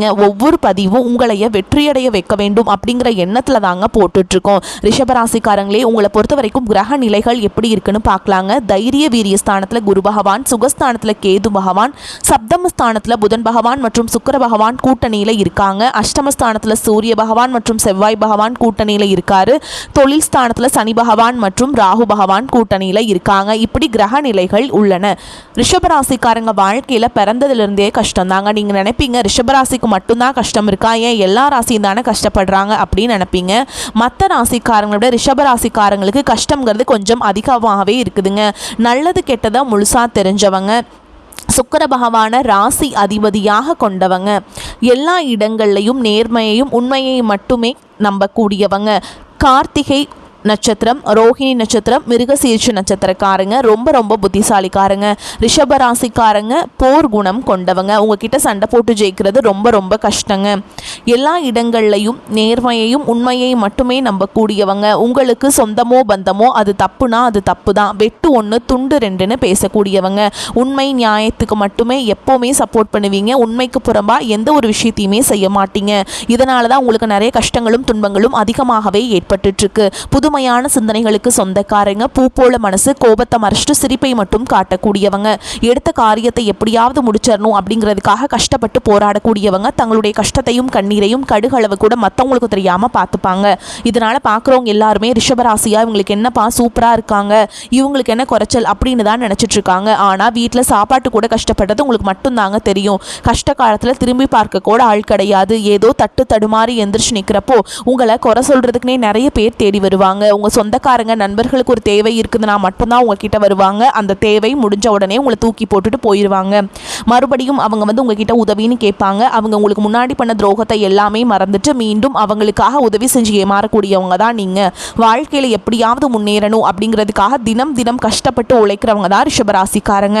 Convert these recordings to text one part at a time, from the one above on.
ஒவ்வொரு பதிவும் உங்களைய வெற்றியடைய வைக்க வேண்டும் அப்படிங்கிற எண்ணத்துல தாங்க போட்டுட்டு இருக்கோம் ரிஷபராசிக்காரங்களே உங்களை பொறுத்த வரைக்கும் கிரக நிலைகள் எப்படி இருக்குன்னு பார்க்கலாங்க. தைரிய வீரிய ஸ்தானத்துல குரு பகவான் சுகஸ்தானத்துல கேது பகவான் சப்தம ஸ்தானத்துல புதன் பகவான் மற்றும் சுக்கர பகவான் கூட்டணியில இருக்காங்க. அஷ்டமஸ்தானத்துல சூரிய பகவான் மற்றும் செவ்வாய் பகவான் கூட்டணியில இருக்காரு. தொழில் ஸ்தானத்துல சனி பகவான் மற்றும் ராகு பகவான் கூட்டணியில இருக்காங்க. இப்படி கிரக நிலைகள் உள்ளன. ரிஷபராசிக்காரங்க வாழ்க்கையில பிறந்ததிலிருந்தே கஷ்டம் தாங்க நீங்க நினைப்பீங்க ரிஷபராசிக்கு மட்டும்தான் கஷ்டம் இருக்கா? ஏன் எல்லா ராசியும் தானே கஷ்டப்படுறாங்க அப்படின்னு நினைப்பீங்க. மற்ற ராசிக்காரங்களை விட ராசிக்காரங்களுக்கு கஷ்டங்கிறது கொஞ்சம் அதிகமாகவே இருக்குதுங்க. நல்லது கெட்டதாக முழுசாக தெரிஞ்சவங்க. சுக்கர பகவான ராசி அதிபதியாக கொண்டவங்க. எல்லா இடங்கள்லையும் நேர்மையையும் உண்மையை மட்டுமே நம்பக்கூடியவங்க. கார்த்திகை நட்சத்திரம் ரோஹிணி நட்சத்திரம் மிருகசீர்ச்சி நட்சத்திரக்காரங்க ரொம்ப ரொம்ப புத்திசாலிக்காரங்க ரிஷபராசிக்காரங்க போர் குணம் கொண்டவங்க. உங்ககிட்ட சண்டை போட்டு ஜெயிக்கிறது ரொம்ப ரொம்ப கஷ்டங்க. எல்லா இடங்கள்லையும் நேர்மையையும் உண்மையையும் மட்டுமே நம்பக்கூடியவங்க. உங்களுக்கு சொந்தமோ பந்தமோ அது தப்புனா அது தப்பு தான் வெட்டு ஒன்று துண்டு ரெண்டுன்னு பேசக்கூடியவங்க. உண்மை நியாயத்துக்கு மட்டுமே எப்போவுமே சப்போர்ட் பண்ணுவீங்க. உண்மைக்கு புறம்பா எந்த ஒரு விஷயத்தையுமே செய்ய மாட்டீங்க. இதனால தான் உங்களுக்கு நிறைய கஷ்டங்களும் துன்பங்களும் அதிகமாகவே ஏற்பட்டுட்ருக்கு. புதுமையான சிந்தனைகளுக்கு சொந்தக்காரங்க. பூ போல மனசு கோபத்தை மறைச்சிட்டு சிரிப்பை மட்டும் காட்டக்கூடியவங்க. எடுத்த காரியத்தை எப்படியாவது முடிச்சிடணும் அப்படிங்கிறதுக்காக கஷ்டப்பட்டு போராடக்கூடியவங்க. தங்களுடைய கஷ்டத்தையும் கண்ணீரையும் கடுகளவு கூட மற்றவங்களுக்கு தெரியாமல் பார்த்துப்பாங்க. இதனால் பார்க்குறவங்க எல்லாருமே ரிஷபராசியாக இவங்களுக்கு என்னப்பா சூப்பராக இருக்காங்க. இவங்களுக்கு என்ன குறைச்சல் அப்படின்னு தான் நினச்சிட்டு இருக்காங்க. ஆனால் வீட்டில் சாப்பாட்டு கூட கஷ்டப்பட்டது உங்களுக்கு மட்டும்தாங்க தெரியும். கஷ்ட காலத்தில் திரும்பி பார்க்க கூட ஆள் கிடையாது. ஏதோ தட்டு தடுமாறி எந்திரிச்சு நிற்கிறப்போ உங்களை குறை சொல்கிறதுக்குனே நிறைய பேர் தேடி வருவாங்க. உங்கள் சொந்தக்காரங்க நண்பர்களுக்கு ஒரு தேவை இருக்குதுன்னா மட்டும்தான் உங்ககிட்ட வருவாங்க. அந்த தேவை முடிஞ்ச உடனே உங்களை தூக்கி போட்டுட்டு போயிடுவாங்க மறுபடியும் அவங்க வந்து உங்ககிட்ட உதவின்னு கேட்பாங்க. அவங்க உங்களுக்கு முன்னாடி பண்ண துரோகத்தை எல்லாமே மறந்துட்டு மீண்டும் அவங்களுக்காக உதவி செஞ்சு ஏமாறக்கூடியவங்க தான் நீங்கள் வாழ்க்கையில் எப்படியாவது முன்னேறணும் அப்படிங்கிறதுக்காக தினம் தினம் கஷ்டப்பட்டு உழைக்கிறவங்க தான் ரிஷபராசிக்காரங்க.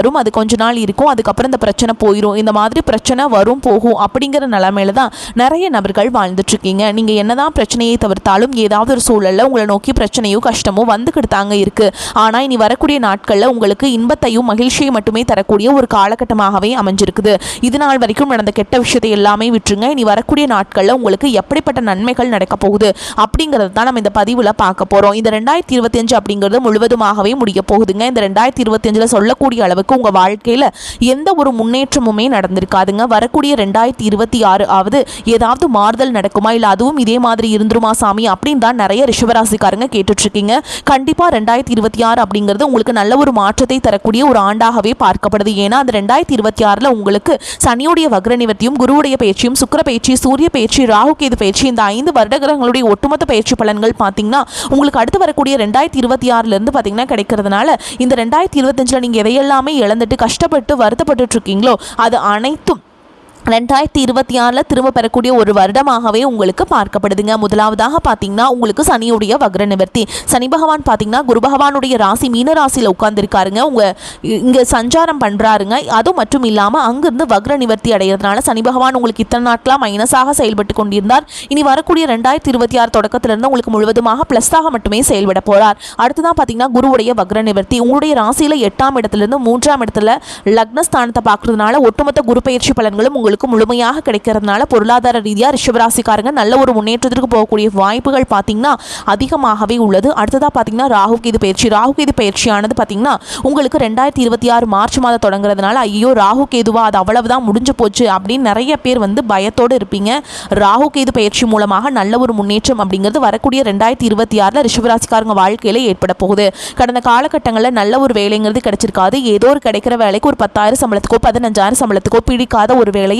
வரும் அது கொஞ்ச நாள் இருக்கும் அதுக்கப்புறம் இந்த பிரச்சனை போயிடும் இந்த மாதிரி பிரச்சனை வரும் போகும் அப்படிங்கிற நிலமையில தான் நிறைய நபர்கள் வாழ்ந்துட்டு இருக்கீங்க நீங்கள் என்னதான் பிரச்சனையை தவிர்த்தாலும் ஏதாவது ஒரு சூழல்ல உங்களை நோக்கி பிரச்சனையோ கஷ்டமோ வந்துக்கிட்டு தாங்க இருக்கு. ஆனால் இனி வரக்கூடிய நாட்களில் உங்களுக்கு இன்பத்தையும் மகிழ்ச்சியை மட்டுமே தரக்கூடிய ஒரு காலகட்டமாகவே அமைஞ்சிருக்குது. இது நாள் வரைக்கும் நடந்த கெட்ட விஷயத்தை எல்லாமே விட்டுருங்க. இனி வரக்கூடிய நாட்களில் உங்களுக்கு எப்படிப்பட்ட நன்மைகள் நடக்க போகுது அப்படிங்கிறது தான் நம்ம இந்த பதிவில் பார்க்க போகிறோம் இந்த ரெண்டாயிரத்தி இருபத்தஞ்சு அப்படிங்கிறது முழுவதுமாகவே முடிய போகுதுங்க. இந்த ரெண்டாயிரத்தி இருபத்தஞ்சில் சொல்லக்கூடிய அளவுக்கு உங்கள் வாழ்க்கையில்? எந்த ஒரு முன்னேற்றமுமே நடந்திருக்காதுங்க. வரக்கூடிய ரெண்டாயிரத்தி இருபத்தி ஆறு ஆவது ஏதாவது மாறுதல் நடக்குமா? இல்லை அதுவும் இதே மாதிரி இருந்துருமா சாமி? அப்படின்னு தான் நிறைய ரிஷபராசிக்காரங்க கேட்டுட்ருக்கீங்க. கண்டிப்பாக ரெண்டாயிரத்தி இருபத்தி ஆறு அப்படிங்கிறது உங்களுக்கு நல்ல ஒரு மாற்றத்தை தரக்கூடிய ஒரு ஆண்டாகவே பார்க்கப்படுது. ஏன்னா அந்த ரெண்டாயிரத்தி இருபத்தி ஆறில் உங்களுக்கு சனியுடைய வக்ர நிவர்த்தியும் குருவுடைய பயிற்சியும் சுக்கிர பயிற்சி சூரிய பயிற்சி ராகு கேது பயிற்சி இந்த ஐந்து வருட கிரகங்களுடைய ஒட்டுமொத்த பயிற்சி பலன்கள் பார்த்தீங்கன்னா உங்களுக்கு அடுத்து வரக்கூடிய ரெண்டாயிரத்தி இருபத்தி ஆறுலேருந்து பார்த்தீங்கன்னா கிடைக்கிறதுனால இந்த ரெண்டாயிரத்தி இருபத்தஞ்சில் நீங்கள் எதையெல்லாமே இழந்துட்டு கஷ்டப்பட்டு வருத்தப்பட்டு இருக்கீங்களோ அது அனைத்தும் ரெண்டாயிரத்தி இருபத்தி ஆறில் திரும்ப பெறக்கூடிய ஒரு வருடமாகவே உங்களுக்கு பார்க்கப்படுதுங்க. முதலாவதாக பார்த்தீங்கன்னா உங்களுக்கு சனியுடைய வக்ர நிவர்த்தி. சனி பகவான் பார்த்தீங்கன்னா குரு பகவானுடைய ராசி மீன ராசியில் உட்காந்துருக்காருங்க உங்கள் இங்கே சஞ்சாரம் பண்ணுறாருங்க அது மட்டும் இல்லாமல் அங்கிருந்து வக்ர நிவர்த்தி அடைகிறதுனால சனி பகவான் உங்களுக்கு இத்தனை நாட்களாக மைனஸாக செயல்பட்டு கொண்டிருந்தார். இனி வரக்கூடிய ரெண்டாயிரத்தி இருபத்தி ஆறு தொடக்கத்திலிருந்து உங்களுக்கு முழுவதுமாக ப்ளஸ்ஸாக மட்டுமே செயல்பட போகிறார் அடுத்ததான் பார்த்தீங்கன்னா குருவுடைய வக்ர நிவர்த்தி. உங்களுடைய ராசியில் எட்டாம் இடத்துலேருந்து மூன்றாம் இடத்துல லக்னஸ்தானத்தை பார்க்குறதுனால ஒட்டுமொத்த குரு பயிற்சி பலன்களும் உங்களுக்கு முழுமையாக கிடைக்கிறதுனால பொருளாதார ரீதியாக ரிஷபராசிக்காரங்க நல்ல ஒரு முன்னேற்றத்திற்கு போகக்கூடிய வாய்ப்புகள் பார்த்தீங்கன்னா அதிகமாகவே உள்ளது. அடுத்ததாக பார்த்தீங்கன்னா ராகு கேது பயிற்சி. ராகு கேது பயிற்சியானது பார்த்தீங்கன்னா உங்களுக்கு ரெண்டாயிரத்தி இருபத்தி ஆறு மார்ச் மாதம் தொடங்குறதுனால ஐயோ ராகு கேதுவா அது அவ்வளவுதான் முடிஞ்சு போச்சு அப்படின்னு நிறைய பேர் வந்து பயத்தோடு இருப்பீங்க. ராகு கேது பயிற்சி மூலமாக நல்ல ஒரு முன்னேற்றம் அப்படிங்கிறது வரக்கூடிய ரெண்டாயிரத்தி இருபத்தி ஆறில் ரிஷபராசிக்காரங்க வாழ்க்கையில் ஏற்பட போகுது. கடந்த காலகட்டங்களில் நல்ல ஒரு வேலைங்கிறது கிடைச்சிருக்காது. ஏதோ ஒரு கிடைக்கிற வேலைக்கு ஒரு பத்தாயிரம் சம்பளத்துக்கோ பதினஞ்சாயிரம் சம்பளத்துக்கோ பிடிக்காத ஒரு வேலையை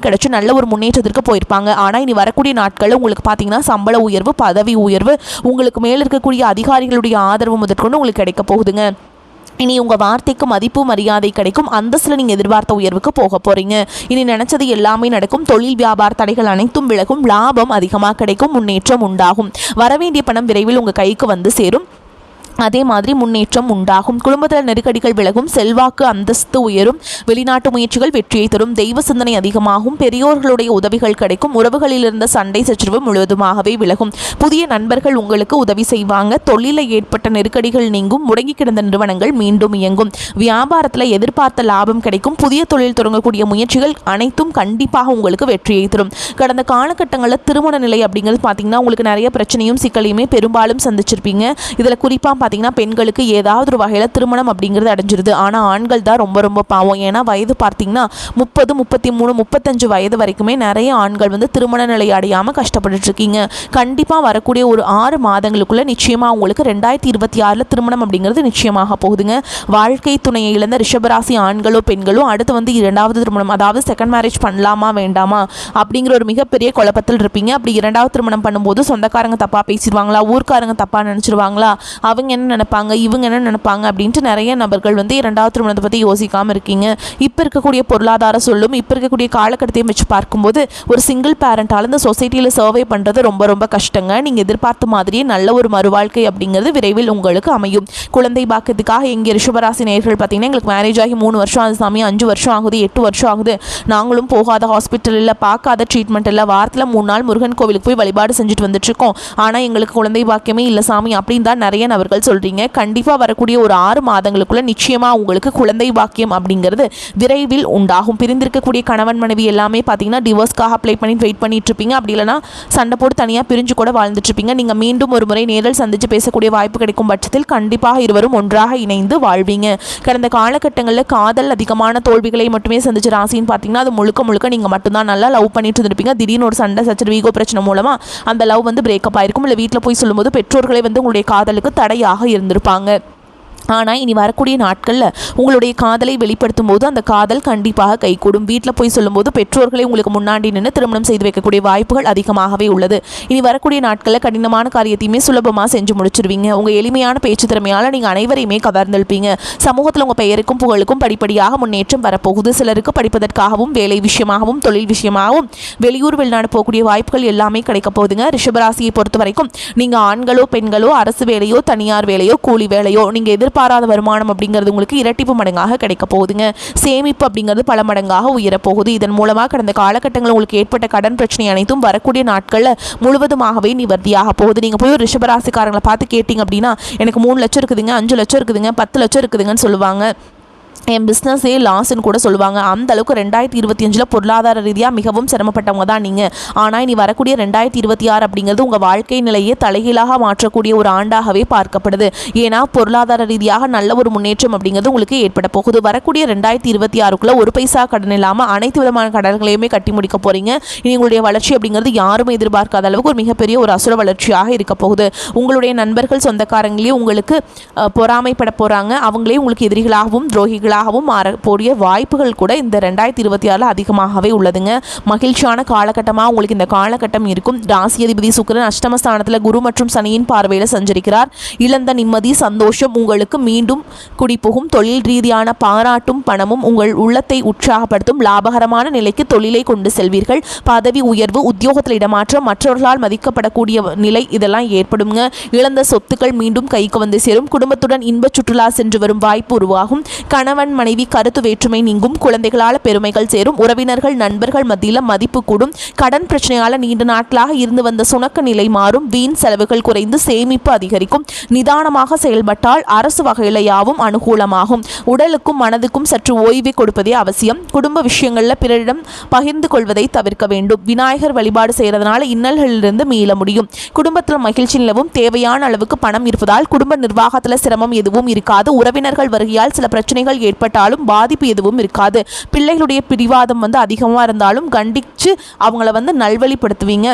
கிடைச்சி நல்ல ஒரு முன்னேற்றத்திற்கு போயிருப்பாங்க. ஆனால் இனி வரக்கூடிய நாட்களில் உங்களுக்கு பார்த்தீங்கன்னா சம்பள உயர்வு பதவி உயர்வு உங்களுக்கு மேலே இருக்கக்கூடிய அதிகாரிகளுடைய ஆதரவு முதற்கொண்டு உங்களுக்கு கிடைக்க போகுதுங்க. இனி உங்கள் வார்த்தைக்கு மதிப்பு மரியாதை கிடைக்கும். அந்தஸ்தில் நீங்கள் எதிர்பார்த்த உயர்வுக்கு போக போகிறீங்க இனி நினச்சது எல்லாமே நடக்கும். தொழில் வியாபார தடைகள் அனைத்தும் விலகும். லாபம் அதிகமாக கிடைக்கும். முன்னேற்றம் உண்டாகும். வரவேண்டிய பணம் விரைவில் உங்கள் கைக்கு வந்து சேரும். அதே மாதிரி முன்னேற்றம் உண்டாகும். குடும்பத்தில் நெருக்கடிகள் விலகும். செல்வாக்கு அந்தஸ்து உயரும். வெளிநாட்டு முயற்சிகள் வெற்றியை தரும். தெய்வ சிந்தனை அதிகமாகும். பெரியோர்களுடைய உதவிகள் கிடைக்கும். உறவுகளில் இருந்த சண்டை சச்சரவு முழுவதுமாகவே விலகும். புதிய நண்பர்கள் உங்களுக்கு உதவி செய்வாங்க. தொழிலில் ஏற்பட்ட நெருக்கடிகள் நீங்கும். முடங்கி கிடந்த நிறுவனங்கள் மீண்டும் இயங்கும். வியாபாரத்தில் எதிர்பார்த்த லாபம் கிடைக்கும். புதிய தொழில் தொடங்கக்கூடிய முயற்சிகள் அனைத்தும் கண்டிப்பாக உங்களுக்கு வெற்றியை தரும். கடந்த காலகட்டங்களில் திருமண நிலை அப்படிங்கிறது பார்த்தீங்கன்னா உங்களுக்கு நிறைய பிரச்சனையும் சிக்கலையுமே பெரும்பாலும் சந்திச்சிருப்பீங்க. இதில் குறிப்பாக பார்த்தீங்கன்னா பெண்களுக்கு ஏதாவது ஒரு வகையில் திருமணம் அப்படிங்கிறது அடைஞ்சிருது. ஆனால் ஆண்கள் தான் ரொம்ப ரொம்ப பாவம். ஏன்னா வயது பார்த்தீங்கன்னா முப்பது முப்பத்தி மூணு முப்பத்தஞ்சு வயது வரைக்குமே நிறைய ஆண்கள் வந்து திருமண நிலை அடையாமல் கஷ்டப்பட்டுட்ருக்கீங்க கண்டிப்பாக வரக்கூடிய ஒரு ஆறு மாதங்களுக்குள்ளே நிச்சயமாக உங்களுக்கு ரெண்டாயிரத்தி இருபத்தி ஆறில் திருமணம் அப்படிங்கிறது நிச்சயமாக போகுதுங்க. வாழ்க்கை துணையை இழந்த ரிஷபராசி ஆண்களோ பெண்களோ அடுத்து வந்து இரண்டாவது திருமணம் அதாவது செகண்ட் மேரேஜ் பண்ணலாமா வேண்டாமா அப்படிங்கிற ஒரு மிகப்பெரிய குழப்பத்தில் இருப்பீங்க. அப்படி இரண்டாவது திருமணம் பண்ணும்போது சொந்தக்காரங்க தப்பாக பேசிடுவாங்களா ஊர்க்காரங்க தப்பாக நினச்சிருவாங்களா அவங்க என்ன நினைப்பாங்க இவங்க என்ன நினைப்பாங்க அப்படின்ட்டு நிறைய நபர்கள் வந்து இரண்டாவது திருமணத்தை பற்றி யோசிக்காமல் இருக்கீங்க. இப்போ இருக்கக்கூடிய பொருளாதார சொல்லும் இப்போ இருக்கக்கூடிய காலகட்டத்தையும் வச்சு பார்க்கும்போது ஒரு சிங்கிள் பேரண்டால் இந்த சொசைட்டியில் சர்வே பண்ணுறது ரொம்ப ரொம்ப கஷ்டங்க. நீங்கள் எதிர்பார்த்த மாதிரியே நல்ல ஒரு மறுவாழ்க்கை அப்படிங்கிறது விரைவில் உங்களுக்கு அமையும். குழந்தை பாக்கிறதுக்காக எங்கள் ரிஷபராசி நேர்கள் பார்த்தீங்கன்னா எங்களுக்கு மேரேஜ் ஆகி மூணு வருஷம் ஆகுது சாமி அஞ்சு வருஷம் ஆகுது எட்டு வருஷம் ஆகுது. நாங்களும் போகாத ஹாஸ்பிட்டலில் பார்க்காத ட்ரீட்மெண்ட் இல்லை வாரத்தில் மூணு நாள் முருகன் கோவிலுக்கு போய் வழிபாடு செஞ்சுட்டு வந்துட்டுருக்கோம் ஆனால் எங்களுக்கு குழந்தை பாக்கியமே இல்லை சாமி அப்படின்னு தான் நிறைய நபர்கள் சொல்கிறீங்க கண்டிப்பாக வரக்கூடிய ஒரு ஆறு மாதங்களுக்குள்ள நிச்சயமாக உங்களுக்கு குழந்தை பாக்கியம் அப்படிங்கிறது விரைவில் உண்டாகும். பிரிந்திருக்கக்கூடிய கணவன் மனைவி எல்லாமே பார்த்தீங்கன்னா டிவோர்ஸ்க்காக அப்ளை பண்ணி வெயிட் பண்ணிட்டு இருப்பீங்க. அப்படி இல்லைனா சண்டை போட்டு தனியாக பிரிஞ்சு கூட வாழ்ந்துட்டு இருப்பீங்க. நீங்கள் மீண்டும் ஒரு முறை நேரில் சந்தித்து பேசக்கூடிய வாய்ப்பு கிடைக்கும் பட்சத்தில் கண்டிப்பாக இருவரும் ஒன்றாக இணைந்து வாழ்வீங்க. கடந்த காலகட்டங்களில் காதல் அதிகமான தோல்விகளை மட்டுமே சந்திச்ச ராசின்னு பார்த்தீங்கன்னா அது முழுக்க முழுக்க நீங்கள் மட்டும்தான் நல்லா லவ் பண்ணிட்டு இருந்திருப்பீங்க. திடீர்னு ஒரு சண்டை சச்சர் வீகோ பிரச்சனை மூலமாக அந்த லவ் வந்து பிரேக்கப் ஆயிருக்கும். இல்லை வீட்டில் போய் சொல்லும்போது பெற்றோர்களே வந்து உங்களுடைய காதலுக்கு தடையாக இருந்திருப்பாங்க. ஆனால் இனி வரக்கூடிய நாட்களில் உங்களுடைய காதலை வெளிப்படுத்தும் போது அந்த காதல் கண்டிப்பாக கைகூடும். வீட்டில் போய் சொல்லும்போது பெற்றோர்களை உங்களுக்கு முன்னாடி நின்று திருமணம் செய்து வைக்கக்கூடிய வாய்ப்புகள் அதிகமாகவே உள்ளது. இனி வரக்கூடிய நாட்களில் கடினமான காரியத்தையுமே சுலபமாக செஞ்சு முடிச்சிருவீங்க. உங்கள் எளிமையான பேச்சு திறமையால் நீங்கள் அனைவரையுமே கவர்ந்தெழுப்பீங்க சமூகத்தில் உங்கள் பெயருக்கும் புகழுக்கும் படிப்படியாக முன்னேற்றம் வரப்போகுது. சிலருக்கு படிப்பதற்காகவும் வேலை விஷயமாகவும் தொழில் விஷயமாகவும் வெளியூர் வெளிநாடு போகக்கூடிய வாய்ப்புகள் எல்லாமே கிடைக்க போகுதுங்க. ரிஷபராசியை பொறுத்த வரைக்கும் நீங்கள் ஆண்களோ பெண்களோ அரசு வேலையோ தனியார் வேலையோ கூலி வேலையோ நீங்கள் எதிர்பாராத வருமானம் அப்படிங்கிறது உங்களுக்கு இரட்டிப்பு மடங்காக கிடைக்க போகுதுங்க. சேமிப்பு அப்படிங்கிறது பல மடங்காக உயரப்போகுது இதன் மூலமாக கடந்த காலகட்டங்களில் உங்களுக்கு ஏற்பட்ட கடன் பிரச்சனை அனைத்தும் வரக்கூடிய நாட்களில் முழுவதுமாகவே நிவர்த்தியாக போகுது. நீங்கள் போய் ஒரு ரிஷபராசிக்காரங்களை பார்த்து கேட்டிங்க அப்படின்னா எனக்கு மூணு லட்சம் இருக்குதுங்க அஞ்சு லட்சம் இருக்குதுங்க பத்து லட்சம் இருக்குதுங்கன்னு சொல்லுவாங்க. என் பிஸ்னஸே லாஸ்ன்னு கூட சொல்லுவாங்க. அந்த அளவுக்கு ரெண்டாயிரத்தி இருபத்தி அஞ்சில் பொருளாதார ரீதியாக மிகவும் சிரமப்பட்டவங்க தான் நீங்கள் ஆனால் இனி வரக்கூடிய ரெண்டாயிரத்தி இருபத்தி ஆறு அப்படிங்கிறது உங்கள் வாழ்க்கை நிலையை தலைகீழாக மாற்றக்கூடிய ஒரு ஆண்டாகவே பார்க்கப்படுது. ஏன்னா பொருளாதார ரீதியாக நல்ல ஒரு முன்னேற்றம் அப்படிங்கிறது உங்களுக்கு ஏற்பட போகுது. வரக்கூடிய ரெண்டாயிரத்தி இருபத்தி ஆறுக்குள்ளே ஒரு பைசா கடன் இல்லாமல் அனைத்து விதமான கடன்களையுமே கட்டி முடிக்க போகிறீங்க இனி உங்களுடைய வளர்ச்சி அப்படிங்கிறது யாரும் எதிர்பார்க்காத அளவுக்கு ஒரு மிகப்பெரிய ஒரு அசுர வளர்ச்சியாக இருக்க போகுது. உங்களுடைய நண்பர்கள் சொந்தக்காரங்களே உங்களுக்கு பொறாமைப்பட போகிறாங்க அவங்களே உங்களுக்கு எதிரிகளாகவும் துரோகிகள் துரோகிகளாகவும் மாறக்கூடிய வாய்ப்புகள் கூட இந்த ரெண்டாயிரத்தி இருபத்தி ஆறில் அதிகமாகவே உள்ளதுங்க. மகிழ்ச்சியான காலகட்டமாக உங்களுக்கு இந்த காலகட்டம் இருக்கும். ராசி அதிபதி சுக்கிரன் அஷ்டமஸ்தானத்தில் குரு மற்றும் சனியின் பார்வையில் சஞ்சரிக்கிறார். இழந்த நிம்மதி சந்தோஷம் உங்களுக்கு மீண்டும் குடிப்புகும் தொழில் ரீதியான பாராட்டும் பணமும் உங்கள் உள்ளத்தை உற்சாகப்படுத்தும். லாபகரமான நிலைக்கு தொழிலை கொண்டு செல்வீர்கள். பதவி உயர்வு உத்தியோகத்தில் இடமாற்றம் மற்றவர்களால் மதிக்கப்படக்கூடிய நிலை இதெல்லாம் ஏற்படுங்க. இழந்த சொத்துக்கள் மீண்டும் கைக்கு வந்து சேரும். குடும்பத்துடன் இன்ப சுற்றுலா சென்று வரும் வாய்ப்பு உருவாகும். கணவன் மனைவி கருத்து வேற்றுமை நீங்கும் குழந்தைகளால் பெருமைகள் சேரும் உறவினர்கள் நண்பர்கள் மத்தியில் மதிப்பு கூடும் கடன் பிரச்சனையால் நீண்ட நாட்களாக இருந்து வந்த சுணக்க நிலை மாறும் வீண் செலவுகள் குறைந்து சேமிப்பு அதிகரிக்கும் நிதானமாக செயல்பட்டால் அரசு வகையில் யாவும் அனுகூலமாகும். உடலுக்கும் மனதுக்கும் சற்று ஓய்வை கொடுப்பதே அவசியம். குடும்ப விஷயங்களில் பிறரிடம் பகிர்ந்து கொள்வதை தவிர்க்க வேண்டும். விநாயகர் வழிபாடு செய்கிறதுனால இன்னல்களிலிருந்து மீள முடியும். குடும்பத்தில் மகிழ்ச்சி நிலவும் தேவையான அளவுக்கு பணம் இருப்பதால் குடும்ப நிர்வாகத்தில் சிரமம் எதுவும் இருக்காது. உறவினர்கள் வருகையால் சில பிரச்சனைகள் ஏற்பட்டாலும் பாதிப்பு எதுவும் இருக்காது. பிள்ளைகளுடைய பிடிவாதம் வந்து அதிகமாக இருந்தாலும் கண்டித்து அவங்கள வந்து நல்வழிப்படுத்துவீங்க.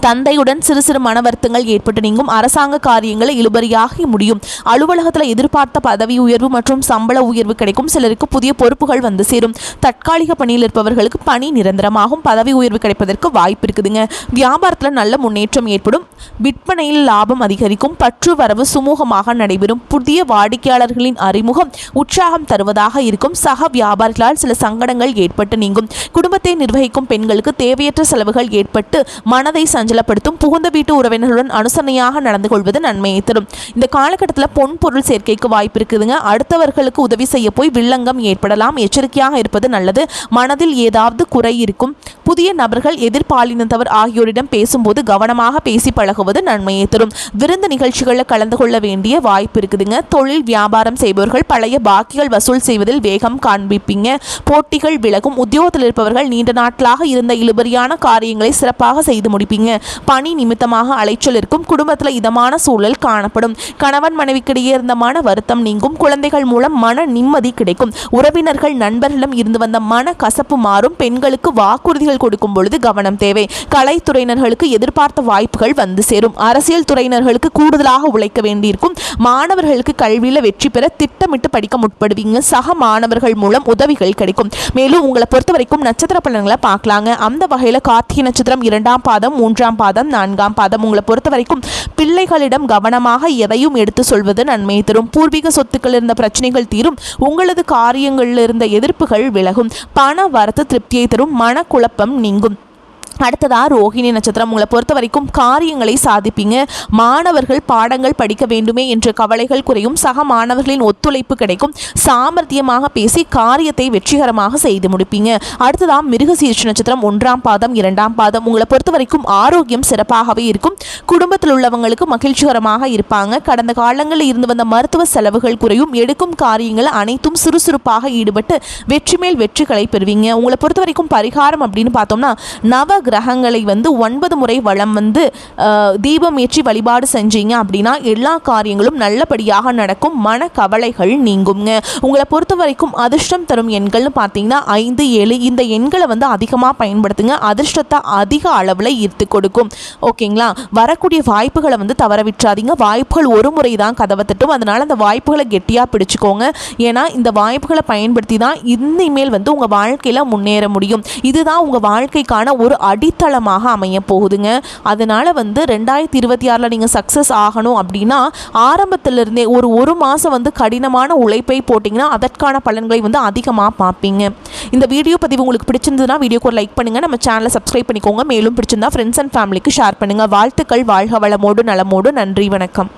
தந்தையுடன் சிறு சிறு மன வருத்தங்கள் ஏற்பட்டு நீங்கும் அரசாங்க காரியங்களை இழுபறியாகி முடியும். அலுவலகத்தில் எதிர்பார்த்த பதவி உயர்வு மற்றும் சம்பள உயர்வு கிடைக்கும். சிலருக்கு புதிய பொறுப்புகள் வந்து சேரும். தற்காலிக பணியில் இருப்பவர்களுக்கு பணி நிரந்தரமாகும். பதவி உயர்வு கிடைப்பதற்கு வாய்ப்பு இருக்குதுங்க. வியாபாரத்தில் நல்ல முன்னேற்றம் ஏற்படும். விற்பனையில் லாபம் அதிகரிக்கும். பற்று வரவு சுமூகமாக நடைபெறும். புதிய வாடிக்கையாளர்களின் அறிமுகம் உற்சாகம் தருவதாக இருக்கும். சக வியாபாரிகளால் சில சங்கடங்கள் ஏற்பட்டு நீங்கும். குடும்பத்தை நிர்வகிக்கும் பெண்களுக்கு தேவையற்ற செலவுகள் ஏற்பட்டு மனதை அஞ்சலப்படுத்தும் புகுந்த வீட்டு உறவினர்களுடன் அனுசரணையாக நடந்து கொள்வது நன்மையை தரும். இந்த காலகட்டத்தில் பொன் பொருள் சேர்க்கைக்கு வாய்ப்பு இருக்குதுங்க. அடுத்தவர்களுக்கு உதவி செய்ய போய் வில்லங்கம் ஏற்படலாம். எச்சரிக்கையாக இருப்பது நல்லது. மனதில் ஏதாவது குறை இருக்கும். புதிய நபர்கள் எதிர்பாலினத்தவர் ஆகியோரிடம் பேசும்போது கவனமாக பேசி பழகுவது நன்மையை தரும். விருந்து நிகழ்ச்சிகளில் கலந்து கொள்ள வேண்டிய வாய்ப்பு இருக்குதுங்க. தொழில் வியாபாரம் செய்பவர்கள் பழைய பாக்கிகள் வசூல் செய்வதில் வேகம் காண்பிப்பீங்க. போட்டிகள் விலகும். உத்தியோகத்தில் இருப்பவர்கள் நீண்ட நாட்களாக இருந்த இழுபறியான காரியங்களை சிறப்பாக செய்து முடிப்பீங்க. பணி நிமித்தமாக அலைச்சல் இருக்கும் குடும்பத்தில் இதமான சூழல் காணப்படும். கணவன் மனைவிக்கிடையே இருந்த மன வருத்தம் நீங்கும். குழந்தைகள் மூலம் மன நிம்மதி கிடைக்கும். உறவினர்கள் நண்பர்களிடம் இருந்து வந்த மன கசப்பு மாறும். பெண்களுக்கு வாக்குறுதிகள் கொடுக்கும் பொழுது கவனம் தேவை. கலைத்துறையினர்களுக்கு எதிர்பார்த்த வாய்ப்புகள் வந்து சேரும். அரசியல் துறையினர்களுக்கு கூடுதலாக உழைக்க வேண்டியிருக்கும். மாணவர்களுக்கு கல்வியில் வெற்றி பெற திட்டமிட்டு படிக்க முற்படுவீங்க. சக மாணவர்கள் மூலம் உதவிகள் கிடைக்கும். மேலும் உங்களை பொறுத்த வரைக்கும் நட்சத்திர பலன்களை பார்க்கலாங்க. அந்த வகையில் கார்த்திகை நட்சத்திரம் இரண்டாம் பாதம் மூன்று மூன்றாம் பாதம் நான்காம் பாதம். உங்களை பொறுத்த வரைக்கும் பிள்ளைகளிடம் கவனமாக எதையும் எடுத்து சொல்வது நன்மை தரும். பூர்வீக சொத்துக்கள் இருந்த பிரச்சனைகள் தீரும். உங்களது காரியங்களில் இருந்த எதிர்ப்புகள் விலகும். பண வரத்து திருப்தியை தரும். மனக்குழப்பம் நீங்கும். அடுத்ததாக ரோஹிணி நட்சத்திரம். உங்களை பொறுத்த வரைக்கும் காரியங்களை சாதிப்பீங்க. மாணவர்கள் பாடங்கள் படிக்க வேண்டுமே என்ற கவலைகள் குறையும். சக மாணவர்களின் ஒத்துழைப்பு கிடைக்கும். சாமர்த்தியமாக பேசி காரியத்தை வெற்றிகரமாக செய்து முடிப்பீங்க. அடுத்ததாக மிருகசீர்ச்சி நட்சத்திரம். ஒன்றாம் பாதம் இரண்டாம் பாதம். உங்களை பொறுத்த வரைக்கும் ஆரோக்கியம் சிறப்பாகவே இருக்கும். குடும்பத்தில் உள்ளவங்களுக்கு மகிழ்ச்சிகரமாக இருப்பாங்க. கடந்த காலங்களில் இருந்து வந்த மருத்துவ செலவுகள் குறையும். எடுக்கும் காரியங்கள் அனைத்தும் சுறுசுறுப்பாக ஈடுபட்டு வெற்றி மேல் வெற்றிகளை பெறுவீங்க. உங்களை பொறுத்த வரைக்கும் பரிகாரம் அப்படின்னு பார்த்தோம்னா நவ கிரகங்களை வந்து ஒன்பது முறை வளம் வந்து தீபம் ஏற்றி வழிபாடு செஞ்சீங்க அப்படின்னா எல்லா காரியங்களும் நல்லபடியாக நடக்கும். மன கவலைகள் நீங்குங்க உங்களை பொறுத்த வரைக்கும் அதிர்ஷ்டம் தரும் எண்கள்னு பார்த்தீங்கன்னா ஐந்து ஏழு. இந்த எண்களை வந்து அதிகமாக பயன்படுத்துங்க. அதிர்ஷ்டத்தை அதிக அளவில் ஈர்த்து கொடுக்கும். ஓகேங்களா? வரக்கூடிய வாய்ப்புகளை வந்து தவற விட்டுறாதீங்க. வாய்ப்புகள் ஒரு முறை தான் கதவை தட்டும். அதனால் அந்த வாய்ப்புகளை கெட்டியாக பிடிச்சிக்கோங்க. ஏன்னா இந்த வாய்ப்புகளை பயன்படுத்தி தான் இனிமேல் வந்து உங்கள் வாழ்க்கையில் முன்னேற முடியும். இதுதான் உங்கள் வாழ்க்கைக்கான ஒரு அடித்தளமாக அமைய போகுதுங்க. அதனால் வந்து ரெண்டாயிரத்தி இருபத்தி ஆறில் நீங்கள் சக்ஸஸ் ஆகணும் அப்படின்னா ஆரம்பத்திலிருந்தே ஒரு ஒரு மாதம் வந்து கடினமான உழைப்பை போட்டிங்கன்னா அதற்கான பலன்களை வந்து அதிகமாக பார்ப்பீங்க. இந்த வீடியோ பதிவு உங்களுக்கு பிடிச்சிருந்ததுன்னா வீடியோக்கு ஒரு லைக் பண்ணுங்கள் நம்ம சேனலை சப்ஸ்கிரைப் பண்ணிக்கோங்க. மேலும் பிடிச்சிருந்தா ஃப்ரெண்ட்ஸ் அண்ட் ஃபேமிலிக்கு ஷேர் பண்ணுங்கள் வாழ்த்துக்கள். வாழ்க வளமோடு நலமோடு. நன்றி. வணக்கம்.